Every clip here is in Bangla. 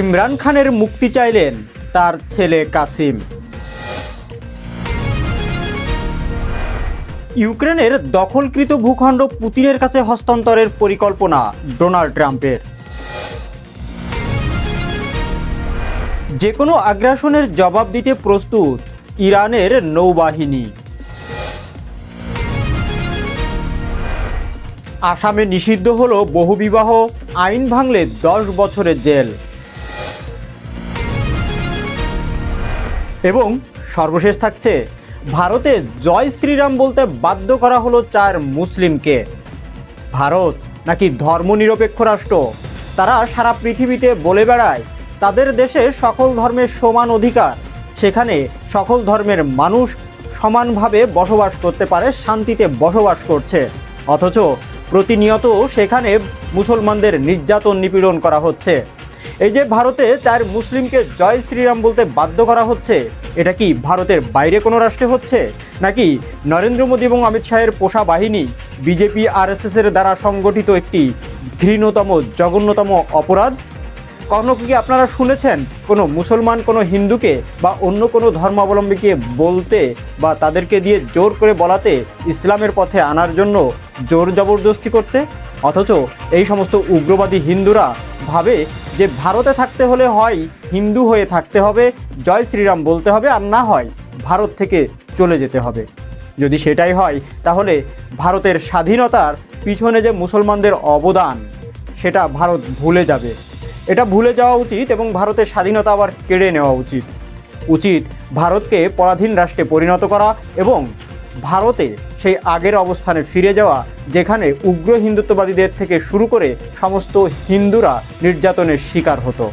ইমরান খানের মুক্তি চাইলেন তার ছেলে কাসিম। ইউক্রেনের দখলকৃত ভূখণ্ড পুতিনের কাছে হস্তান্তরের পরিকল্পনা ডোনাল্ড ট্রাম্পের। যে কোনো আগ্রাসনের জবাব দিতে প্রস্তুত ইরানের নৌবাহিনী। আসামে নিষিদ্ধ হল বহুবিবাহ, আইন ভাঙলে দশ বছরের জেল। এবং সর্বশেষ থাকছে, ভারতে জয় শ্রীরাম বলতে বাধ্য করা হলো চার মুসলিমকে। ভারত নাকি ধর্মনিরপেক্ষ রাষ্ট্র? তারা সারা পৃথিবীতে বলে বেড়ায়, তাদের দেশে সকল ধর্মের সমান অধিকার। সেখানে সকল ধর্মের মানুষ সমানভাবে বসবাস করতে পারে, শান্তিতে বসবাস করছে। অথচ প্রতিনিয়ত সেখানে মুসলমানদের নির্যাতন নিপীড়ন করা হচ্ছে। এই যে ভারতে চার মুসলিমকে জয় শ্রীরাম বলতে বাধ্য করা হচ্ছে, এটা কি ভারতের বাইরে কোনো রাষ্ট্রে হচ্ছে? নাকি নরেন্দ্র মোদী এবং অমিত শাহের পোষা বাহিনী বিজেপি, আরএসএস এর দ্বারা সংগঠিত একটি ঘৃণতম, জঘন্যতম অপরাধ? কখনো কি আপনারা শুনেছেন কোনো মুসলমান, কোনো হিন্দুকে বা অন্য কোনো ধর্মাবলম্বীকে বলতে বা তাদেরকে দিয়ে জোর করে বলাতে ইসলামের পথে আনার জন্য জোর জবরদস্তি করতে? অথচ এই সমস্ত উগ্রবাদী হিন্দুরা ভাবে যে ভারতে থাকতে হলে হয়, হিন্দু হয়ে থাকতে হবে, জয় শ্রীরাম বলতে হবে আর না হয়, ভারত থেকে চলে যেতে হবে। যদি সেটাই হয়, তাহলে ভারতের স্বাধীনতার পিছনে যে মুসলমানদের অবদান, সেটা ভারত ভুলে যাবে। এটা ভুলে যাওয়া উচিত এবং ভারতের স্বাধীনতা আবার কেড়ে নেওয়া উচিত। উচিত ভারতকে পরাধীন রাষ্ট্রে পরিণত করা এবং ভারতে সেই আগের অবস্থানে ফিরে যাওয়া, যেখানে উগ্র হিন্দুত্ববাদীদের থেকে শুরু করে সমস্ত হিন্দুরা নির্যাতনের শিকার হতো।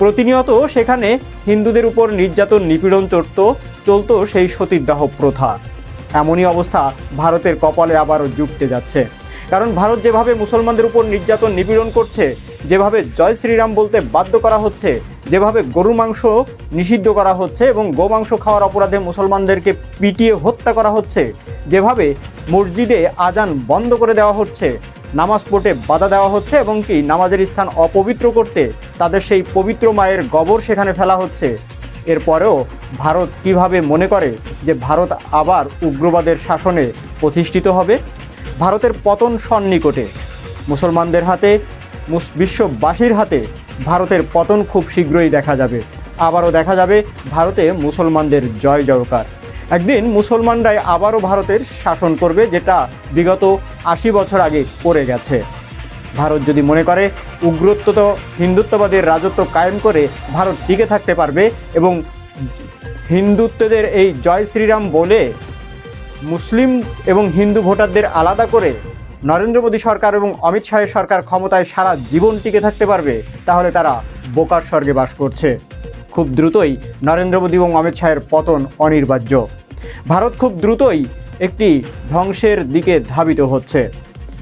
প্রতিনিয়ত সেখানে হিন্দুদের উপর নির্যাতন, নিপীড়ন চড়ত, চলত সেই সতীদাহ প্রথা। এমনই অবস্থা ভারতের কপালে আবারও জুটতে যাচ্ছে। কারণ ভারত যেভাবে মুসলমানদের উপর নির্যাতন নিপীড়ন করছে, যেভাবে জয় শ্রীরাম বলতে বাধ্য করা হচ্ছে, যেভাবে গরু মাংস নিষিদ্ধ করা হচ্ছে এবং গোমাংস খাওয়ার অপরাধে মুসলমানদেরকে পিটিয়ে হত্যা করা হচ্ছে, যেভাবে মসজিদে আজান বন্ধ করে দেওয়া হচ্ছে, নামাজ পড়তে বাধা দেওয়া হচ্ছে এবং কি নামাজের স্থান অপবিত্র করতে তাদের সেই পবিত্র মায়ের গবর সেখানে ফেলা হচ্ছে। এরপরেও ভারত কীভাবে মনে করে যে ভারত আবার উগ্রবাদের শাসনে প্রতিষ্ঠিত হবে? ভারতের পতন সন্নিকটে। মুসলমানদের হাতে বিশ্ববাসীর হাতে ভারতের পতন খুব শীঘ্রই দেখা যাবে। আবারও দেখা যাবে ভারতে মুসলমানদের জয় জয়কার। একদিন মুসলমানরাই আবারও ভারতের শাসন করবে, যেটা বিগত আশি বছর আগে করে গেছে। ভারত যদি মনে করে উগ্রত্ব হিন্দুত্ববাদের রাজত্ব কায়েম করে ভারত টিকে থাকতে পারবে এবং হিন্দুত্বদের এই জয় শ্রীরাম বলে মুসলিম এবং হিন্দু ভোটারদের আলাদা করে নরেন্দ্র মোদী সরকার এবং অমিত শাহের সরকার ক্ষমতায় সারা জীবন টিকে থাকতে পারবে, তাহলে তারা বোকার স্বর্গে বাস করছে। খুব দ্রুতই নরেন্দ্র মোদী এবং অমিত শাহের পতন অনিবার্য ভারত খুব দ্রুতই একটি ধ্বংসের দিকে ধাবিত হচ্ছে।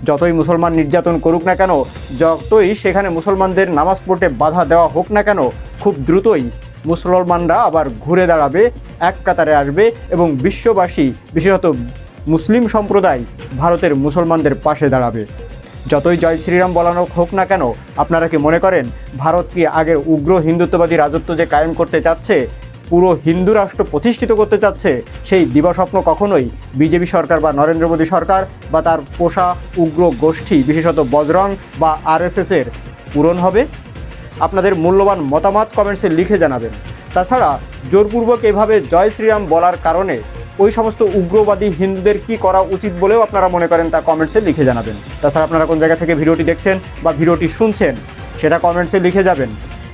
যতই মুসলমান নির্যাতন করুক না কেন, যতই সেখানে মুসলমানদের নামাজ পড়তে বাধা দেওয়া হোক না কেন, খুব দ্রুতই মুসলমানরা আবার ঘুরে দাঁড়াবে, এক কাতারে আসবে এবং বিশ্ববাসী, বিশেষত মুসলিম সম্প্রদায় ভারতের মুসলমানদের পাশে দাঁড়াবে। যতই জয় শ্রীরাম বলানো হোক না কেন, আপনারা কি মনে করেন ভারত কি আগের উগ্র হিন্দুত্ববাদী রাজত্ব যে কায়েম করতে চাচ্ছে, পুরো হিন্দু রাষ্ট্র প্রতিষ্ঠিত করতে চাচ্ছে, সেই দিবাস্বপ্ন কখনোই বিজেপি সরকার বা নরেন্দ্র মোদী সরকার বা তার পোষা উগ্র গোষ্ঠী, বিশেষত বজরং বা আরএসএসের, পূরণ হবে? আপনাদের মূল্যবান মতামত কমেন্টসে লিখে জানাবেন। তাছাড়া, জোরপূর্বক এভাবে জয় শ্রীরাম বলার কারণে ওই সমস্ত উগ্রবাদী হিন্দুদের কি করা উচিত বলেও আপনারা মনে করেন তা কমেন্টসে লিখে জানাবেন। তাছাড়া আপনারা কোন জায়গা থেকে ভিডিওটি দেখছেন বা ভিডিওটি শুনছেন, সেটা কমেন্টসে লিখে যাবেন।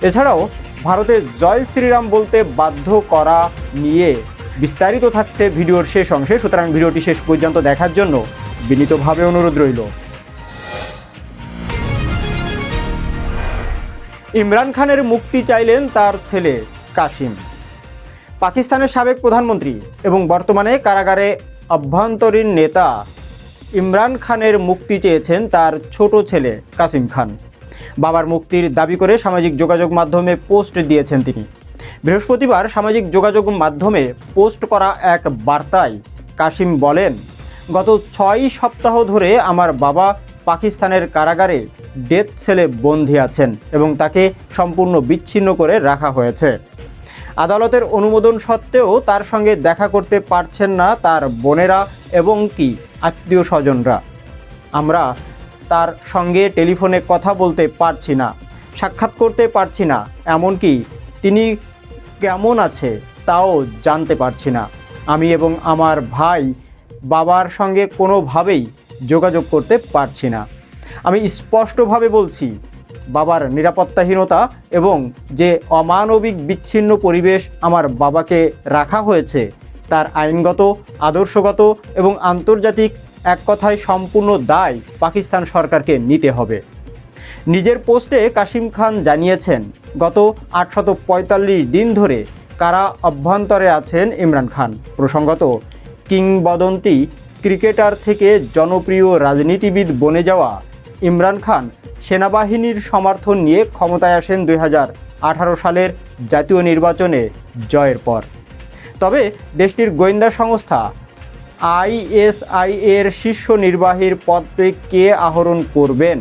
এছাড়াও, ভারতে জয় শ্রীরাম বলতে বাধ্য করা নিয়ে বিস্তারিত থাকছে ভিডিওর শেষ অংশে। সুতরাং ভিডিওটি শেষ পর্যন্ত দেখার জন্য বিনীতভাবে অনুরোধ রইল। ইমরান খানের মুক্তি চাইলেন তার ছেলে কাশিম পাকিস্তানের সাবেক প্রধানমন্ত্রী এবং বর্তমানে কারাগারে অভ্যন্তরীণ নেতা ইমরান খানের মুক্তি চেয়েছেন তার ছোট ছেলে কাসিম খান। বাবার মুক্তির দাবি করে সামাজিক যোগাযোগ মাধ্যমে পোস্ট দিয়েছেন তিনি। বৃহস্পতিবার সামাজিক যোগাযোগ মাধ্যমে পোস্ট করা এক বার্তায় কাসিম বলেন, গত ছয় সপ্তাহ ধরে আমার বাবা পাকিস্তানের কারাগারে ডেথ সেলে বন্দী আছেন এবং তাকে সম্পূর্ণ বিচ্ছিন্ন করে রাখা হয়েছে। আদালতের অনুমোদন সত্ত্বেও তার সঙ্গে দেখা করতে পারছেন না তার বোনেরা এবং কি আত্মীয় স্বজনরা। আমরা তার সঙ্গে টেলিফোনে কথা বলতে পারছি না, সাক্ষাৎ করতে পারছি না, এমনকি তিনি কেমন আছে তাও জানতে পারছি না। আমি এবং আমার ভাই বাবার সঙ্গে কোনোভাবেই যোগাযোগ করতে পারছি না। আমি স্পষ্টভাবে বলছি, বাবার নিরাপত্তাহীনতা এবং যে অমানবিক বিচ্ছিন্ন পরিবেশ আমার বাবাকে রাখা হয়েছে, তার আইনগত, আদর্শগত এবং আন্তর্জাতিক এক কথায় সম্পূর্ণ দায় পাকিস্তান সরকারকে নিতে হবে। নিজের পোস্টে কাশিম খান জানিয়েছেন, গত আটশত দিন ধরে কারা অভ্যন্তরে আছেন ইমরান খান। প্রসঙ্গত, কিংবদন্তি ক্রিকেটার থেকে জনপ্রিয় রাজনীতিবিদ বনে যাওয়া ইমরান খান সেনাবাহিনীর সমর্থন নিয়ে ক্ষমতায় আসেন দু হাজার আঠারো সালের জাতীয় নির্বাচনে জয়ের পর। তবে দেশটির গোয়েন্দা সংস্থা আইএসআই এর শীর্ষ নির্বাহীর পদে কে আহরণ করবেন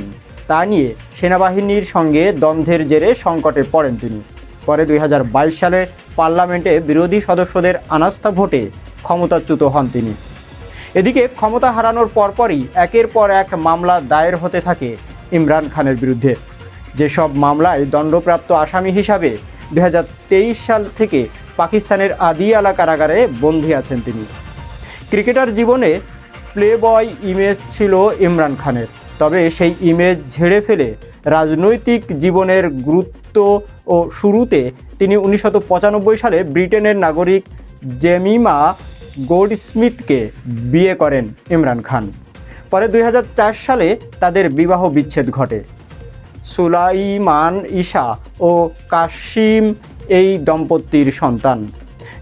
তা নিয়ে সেনাবাহিনীর সঙ্গে দ্বন্দ্বের জেরে সংকটে পড়েন তিনি। পরে দুই হাজার বাইশ সালে পার্লামেন্টে বিরোধী সদস্যদের আনাস্থা ভোটে ক্ষমতাচ্যুত হন তিনি। এদিকে ক্ষমতা হারানোর পরপরই একের পর এক মামলা দায়ের হতে থাকে ইমরান খানের বিরুদ্ধে। যেসব মামলায় দণ্ডপ্রাপ্ত আসামি হিসাবে দু হাজার তেইশ সাল থেকে পাকিস্তানের আদিয়ালা কারাগারে বন্দী আছেন তিনি। ক্রিকেটার জীবনে প্লে বয় ইমেজ ছিল ইমরান খানের, তবে সেই ইমেজ ঝেড়ে ফেলে রাজনৈতিক জীবনের গুরুত্ব ও শুরুতে তিনি উনিশশো পঁচানব্বই সালে ব্রিটেনের নাগরিক জেমিমা গোল্ডস্মিথকে বিয়ে করেন ইমরান খান। পরে দুই হাজার চার সালে তাদের বিবাহ বিচ্ছেদ ঘটে। সুলাইমান ঈশা ও কাশিম এই দম্পতির সন্তান।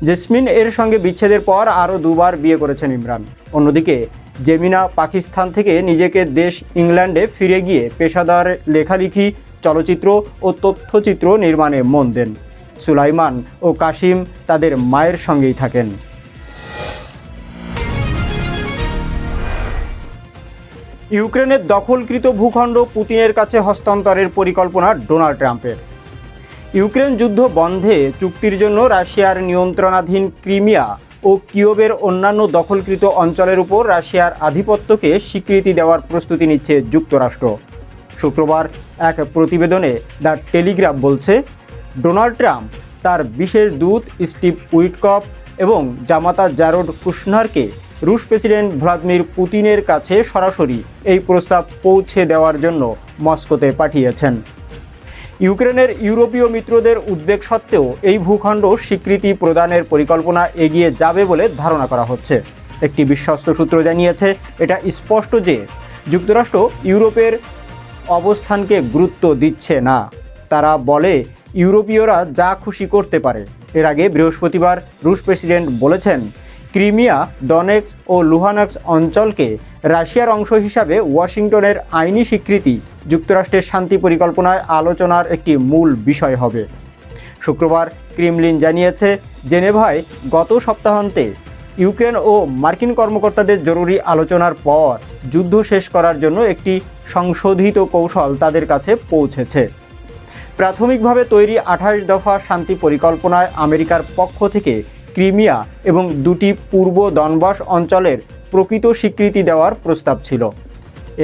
জেসমিন এর সঙ্গে বিচ্ছেদের পর আরও দুবার বিয়ে করেছেন ইমরান। অন্যদিকে জেমিনা পাকিস্তান থেকে নিজেকে দেশ ইংল্যান্ডে ফিরে গিয়ে পেশাদার লেখালেখি, চলচ্চিত্র ও তথ্যচিত্র নির্মাণে মন দেন। সুলাইমান ও কাশিম তাদের মায়ের সঙ্গেই থাকেন। ইউক্রেনের দখলকৃত ভূখণ্ড পুতিনের কাছে হস্তান্তরের পরিকল্পনা ডোনাল্ড ট্রাম্পের। ইউক্রেন যুদ্ধ বন্ধে চুক্তির জন্য রাশিয়ার নিয়ন্ত্রণাধীন ক্রিমিয়া ও কিয়োবের অন্যান্য দখলকৃত অঞ্চলের উপর রাশিয়ার আধিপত্যকে স্বীকৃতি দেওয়ার প্রস্তুতি নিচ্ছে যুক্তরাষ্ট্র। শুক্রবার এক প্রতিবেদনে দ্য টেলিগ্রাফ বলছে, ডোনাল্ড ট্রাম্প, তার বিশেষ দূত স্টিভ উইটকপ এবং জামাতা জারোড কুশনারকে রুশ প্রেসিডেন্ট ভ্লাদিমির পুতিনের কাছে সরাসরি এই প্রস্তাব পৌঁছে দেওয়ার জন্য মস্কোতে পাঠিয়েছেন। ইউক্রেনের ইউরোপীয় মিত্রদের উদ্বেগ সত্ত্বেও এই ভূখণ্ড স্বীকৃতি প্রদানের পরিকল্পনা এগিয়ে যাবে বলে ধারণা করা হচ্ছে। একটি বিশ্বস্ত সূত্র জানিয়েছে, এটা স্পষ্ট যে যুক্তরাষ্ট্র ইউরোপের অবস্থানকে গুরুত্ব দিচ্ছে না। তারা বলে, ইউরোপীয়রা যা খুশি করতে পারে। এর আগে বৃহস্পতিবার রুশ প্রেসিডেন্ট বলেছেন ক্রিমিয়া, ডনেক্স ও লুহানক্স অঞ্চলকে রাশিয়ার অংশ হিসাবে ওয়াশিংটনের আইনি স্বীকৃতি, যুক্তরাষ্ট্রের শান্তি পরিকল্পনায় আলোচনার একটি মূল বিষয় হবে। শুক্রবার ক্রিমলিন জানিয়েছে, জেনেভায় গত সপ্তাহান্তে ইউক্রেন ও মার্কিন কর্মকর্তাদের জরুরি আলোচনার পর যুদ্ধ শেষ করার জন্য একটি সংশোধিত কৌশল তাদের কাছে পৌঁছেছে। প্রাথমিকভাবে তৈরি আঠাশ দফা শান্তি পরিকল্পনায় আমেরিকার পক্ষ থেকে ক্রিমিয়া এবং দুটি পূর্ব দনবাস অঞ্চলের প্রকৃত স্বীকৃতি দেওয়ার প্রস্তাব ছিল।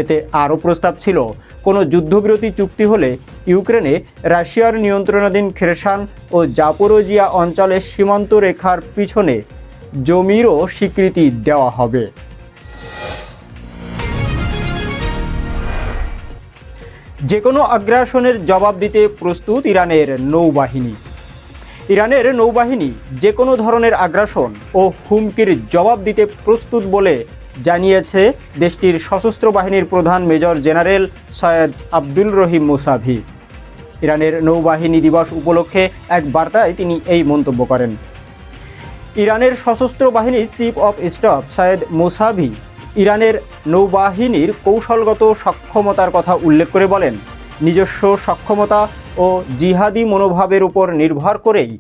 এতে আরও প্রস্তাব ছিল, কোনো যুদ্ধবিরতি চুক্তি হলে ইউক্রেনে রাশিয়ার নিয়ন্ত্রণাধীন খেরসান ও জাপোরোজিয়া অঞ্চলের সীমান্ত রেখার পিছনে জমিরও স্বীকৃতি দেওয়া হবে। যে কোনো আগ্রাসনের জবাব দিতে প্রস্তুত ইরানের নৌবাহিনী। ইরানের নৌবাহিনী যে কোনো ধরনের আগ্রাসন ও হুমকির জবাব দিতে প্রস্তুত বলে জানিয়েছে দেশটির সশস্ত্র বাহিনীর প্রধান major general Syed Abdul Rahim Mousavi. ইরানের নৌবাহিনী দিবস উপলক্ষে এক বার্তায় তিনি এই মন্তব্য করেন। ইরানের সশস্ত্র বাহিনীর chief of staff Syed Mousavi ইরানের নৌবাহিনীর কৌশলগত সক্ষমতার কথা উল্লেখ করে বলেন নিজস্ব সক্ষমতা ও জিহাদি মনোভাবের উপর নির্ভর করেই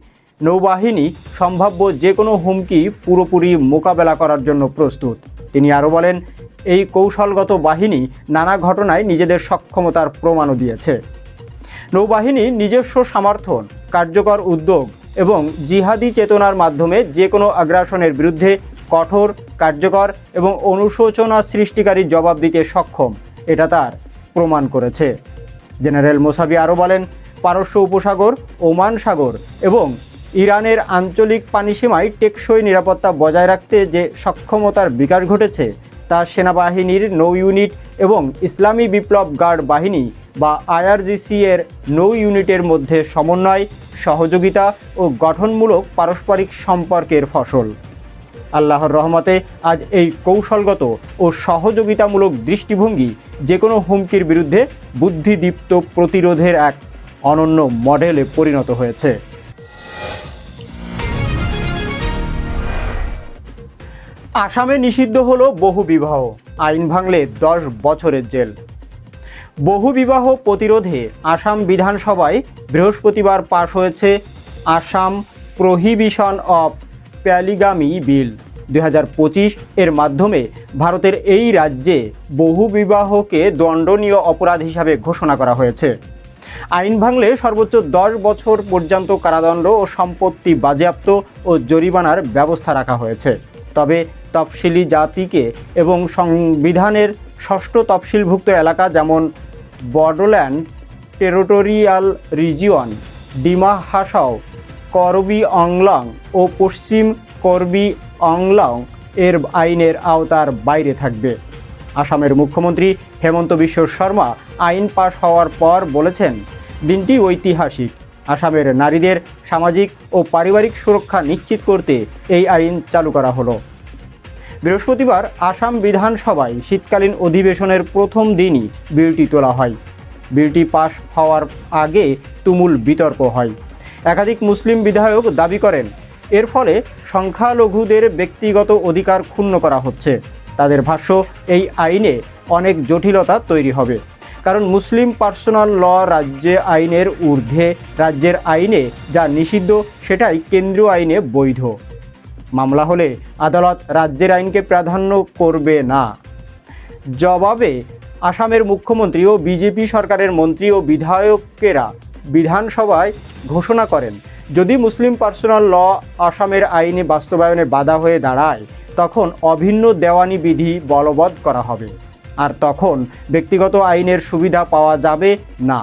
নৌবাহিনী সম্ভাব্য যে কোনো হুমকি পুরোপুরি মোকাবেলা করার জন্য প্রস্তুত। তিনি আরও বলেন, এই কৌশলগত বাহিনী নানা ঘটনায় নিজেদের সক্ষমতার প্রমাণও দিয়েছে। নৌবাহিনী নিজস্ব সমর্থন কার্যকর উদ্যোগ এবং জিহাদি চেতনার মাধ্যমে যে কোনো আগ্রাসনের বিরুদ্ধে কঠোর, কার্যকর এবং অনুশোচনা সৃষ্টিকারী জবাব দিতে সক্ষম। এটা তার প্রমাণ করেছে। জেনারেল মোসাবি আরও বলেন, পারস্য উপসাগর, ওমান সাগর এবং ইরানের আঞ্চলিক পানিসীমায় টেকসই নিরাপত্তা বজায় রাখতে যে সক্ষমতার বিকাশ ঘটেছে, তা সেনাবাহিনীর নৌ ইউনিট এবং ইসলামী বিপ্লব গার্ড বাহিনী বা আইআরজিসি এর নৌ ইউনিটের মধ্যে সমন্বয়, সহযোগিতা ও গঠনমূলক পারস্পরিক সম্পর্কের ফসল। আল্লাহর রহমতে আজ এই কৌশলগত ও সহযোগিতামূলক দৃষ্টিভঙ্গি যে কোনো হুমকির বিরুদ্ধে বুদ্ধিদীপ্ত প্রতিরোধের এক অনন্য মডেলে পরিণত হয়েছে। আসামে নিষিদ্ধ হলো বহু বিবাহ, আইন ভাঙলে দশ বছরের জেল। বহু বিবাহ প্রতিরোধে আসাম বিধানসভায় বৃহস্পতিবার পাশ হয়েছে Assam prohibition of polygamy bill দু হাজার পঁচিশ এর মাধ্যমে ভারতের এই রাজ্যে বহু বিবাহকে দণ্ডনীয় অপরাধ হিসাবে ঘোষণা করা হয়েছে। আইন ভাঙলে সর্বোচ্চ দশ বছর পর্যন্ত কারাদণ্ড ও সম্পত্তি বাজেয়াপ্ত ও জরিমানার ব্যবস্থা রাখা হয়েছে। তবে তফসিলি জাতিকে এবং সংবিধানের ষষ্ঠ তফসিলভুক্ত এলাকা যেমন বডোল্যান্ড টেরিটোরিয়াল রিজিয়ন ডিমা হাসাও করবি অংলং ও পশ্চিম করবি অংলং এর আইনের আওতার বাইরে থাকবে। আসামের মুখ্যমন্ত্রী হেমন্ত বিশ্ব শর্মা আইন পাশ হওয়ার পর বলেছেন, দিনটি ঐতিহাসিক। আসামের নারীদের সামাজিক ও পারিবারিক সুরক্ষা নিশ্চিত করতে এই আইন চালু করা হলো। বৃহস্পতিবার আসাম বিধানসভায় শীতকালীন অধিবেশনের প্রথম দিনই বিলটি তোলা হয়। বিলটি পাশ হওয়ার আগে তুমুল বিতর্ক হয়। একাধিক মুসলিম বিধায়ক দাবি করেন। এর ফলে সংখ্যালঘুদের ব্যক্তিগত অধিকার ক্ষুণ্ণ করা হচ্ছে। তাদের ভাষ্য, এই আইনে অনেক জটিলতা তৈরি হবে। কারণ মুসলিম পার্সোনাল ল রাজ্যে আইনের ঊর্ধ্বে রাজ্যের আইনে যা নিষিদ্ধ, সেটাই কেন্দ্রীয় আইনে বৈধ। মামলা হলে আদালত রাজ্যের আইনকে প্রাধান্য করবে না। জবাবে আসামের মুখ্যমন্ত্রী ও বিজেপি সরকারের মন্ত্রী ও বিধায়কেরা বিধানসভায় ঘোষণা করেন। যদি মুসলিম পার্সোনাল ল আসামের আইনে বাস্তবায়নে বাধা হয়ে দাঁড়ায়, তখন অভিন্ন দেওয়ানি বিধি বলবৎ করা হবে। আর তখন ব্যক্তিগত আইনের সুবিধা পাওয়া যাবে না।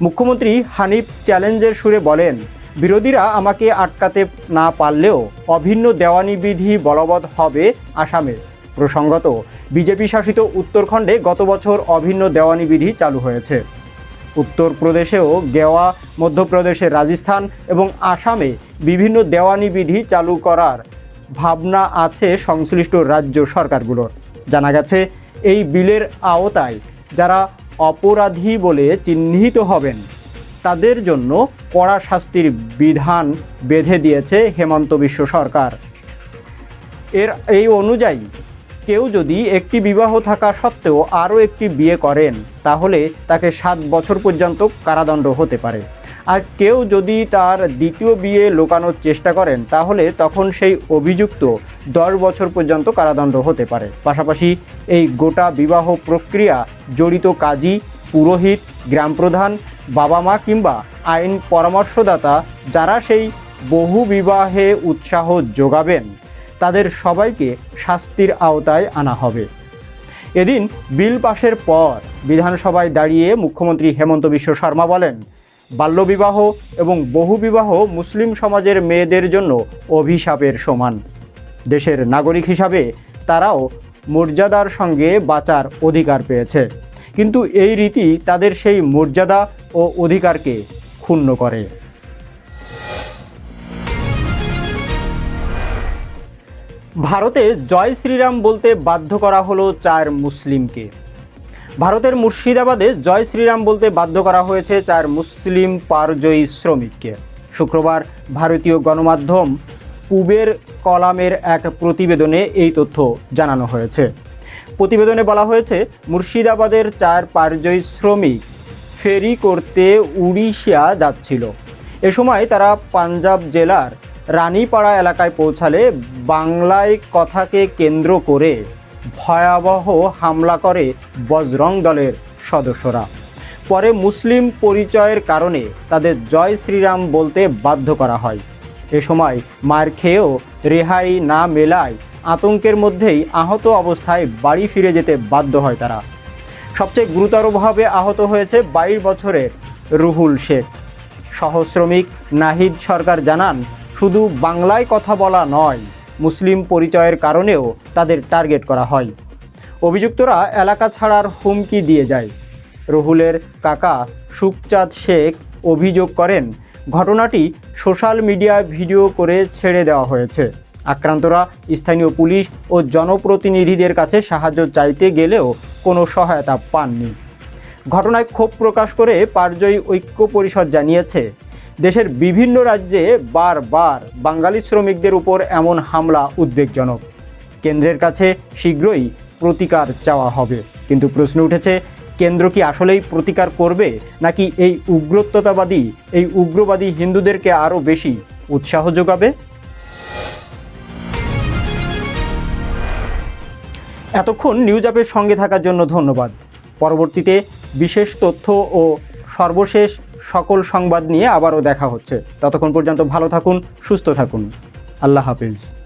মুখ্যমন্ত্রী হানিফ চ্যালেঞ্জের সুরে বলেন, বিরোধীরা আমাকে আটকাতে না পারলেও অভিন্ন দেওয়ানি বিধি বলবৎ হবে আসামে প্রসঙ্গত, বিজেপি শাসিত উত্তরখণ্ডে গত বছর অভিন্ন দেওয়ানি বিধি চালু হয়েছে। উত্তরপ্রদেশেও গেওয়া, মধ্যপ্রদেশের রাজস্থান এবং আসামে বিভিন্ন দেওয়ানি বিধি চালু করার ভাবনা আছে সংশ্লিষ্ট রাজ্য সরকারগুলোর। জানা গেছে, এই বিলের আওতায় যারা অপরাধী বলে চিহ্নিত হবেন, তাদের জন্য কড়া শাস্তির বিধান বেঁধে দিয়েছে হেমন্ত বিশ্ব সরকার। এর, এই অনুযায়ী কেউ যদি একটি বিবাহ থাকা সত্ত্বেও আরও একটি বিয়ে করেন, তাহলে তাকে সাত বছর পর্যন্ত কারাদণ্ড হতে পারে। আর কেউ যদি তার দ্বিতীয় বিয়ে লোকানোর চেষ্টা করেন, তাহলে তখন সেই অভিযুক্ত দশ বছর পর্যন্ত কারাদণ্ড হতে পারে। পাশাপাশি এই গোটা বিবাহ প্রক্রিয়া জড়িত কাজী, পুরোহিত গ্রাম প্রধান বাবা মা কিংবা আইন পরামর্শদাতা, যারা সেই বহু বিবাহে উৎসাহ যোগাবেন। তাদের সবাইকে শাস্তির আওতায় আনা হবে। এদিন বিল পাশের পর বিধানসভায় দাঁড়িয়ে মুখ্যমন্ত্রী হেমন্ত বিশ্ব শর্মা বলেন, বাল্যবিবাহ এবং বহুবিবাহ মুসলিম সমাজের মেয়েদের জন্য অভিশাপের সমান। দেশের নাগরিক হিসাবে তারাও মর্যাদার সঙ্গে বাঁচার অধিকার পেয়েছে। কিন্তু এই রীতি তাদের সেই মর্যাদা ও অধিকারকে ক্ষুণ্ণ করে। ভারতে জয় শ্রীরাম বলতে বাধ্য করা হলো চার মুসলিমকে। ভারতের মুর্শিদাবাদে জয় শ্রীরাম বলতে বাধ্য করা হয়েছে চার মুসলিম পারজয়ী শ্রমিককে। শুক্রবার ভারতীয় গণমাধ্যম পুবের কলামের এক প্রতিবেদনে এই তথ্য জানানো হয়েছে। প্রতিবেদনে বলা হয়েছে, মুর্শিদাবাদের চার পারজয়ী শ্রমিক ফেরি করতে উড়িষ্যা যাচ্ছিল। এ সময় তারা পাঞ্জাব জেলার রানীপাড়া এলাকায় পৌঁছালে বাংলায় কথাকে কেন্দ্র করে ভয়াবহ হামলা করে বজরং দলের সদস্যরা। পরে মুসলিম পরিচয়ের কারণে তাদের জয় শ্রীরাম বলতে বাধ্য করা হয়। এ সময় মার খেয়েও রেহাই না মেলায় আতঙ্কের মধ্যেই আহত অবস্থায় বাড়ি ফিরে যেতে বাধ্য হয় তারা। সবচেয়ে গুরুতরভাবে আহত হয়েছে বাইশ বছরের রুহুল শেখ। সহশ্রমিক নাহিদ সরকার জানান শুধু বাংলায় কথা বলা নয়, মুসলিম পরিচয়ের কারণেও তাদের টার্গেট করা হয়। অভিযুক্তরা এলাকা ছাড়ার হুমকি দিয়ে যায়। রুহুলের কাকা সুখচাঁদ শেখ অভিযোগ করেন, ঘটনাটি সোশ্যাল মিডিয়ায় ভিডিও করে ছেড়ে দেওয়া হয়েছে। আক্রান্তরা স্থানীয় পুলিশ ও জনপ্রতিনিধিদের কাছে সাহায্য চাইতে গেলেও কোনো সহায়তা পাননি। ঘটনায় ক্ষোভ প্রকাশ করে পারজয়ী ঐক্য পরিষদ জানিয়েছে দেশের বিভিন্ন রাজ্যে বারবার বাঙালি শ্রমিকদের উপর এমন হামলা উদ্বেগজনক। কেন্দ্রের কাছে শীঘ্রই প্রতিকার চাওয়া হবে। কিন্তু প্রশ্ন উঠেছে, কেন্দ্র কি আসলেই প্রতিকার করবে, নাকি এই উগ্রত্বতাবাদী, এই উগ্রবাদী হিন্দুদেরকে আরও বেশি উৎসাহ যোগাবে? এতক্ষণ নিউজ অ্যাপের সঙ্গে থাকার জন্য ধন্যবাদ। পরবর্তীতে বিশেষ তথ্য ও সর্বশেষ সকল সংবাদ নিয়ে আবারও দেখা হচ্ছে। ততক্ষণ পর্যন্ত ভালো থাকুন সুস্থ থাকুন। আল্লাহ হাফিজ।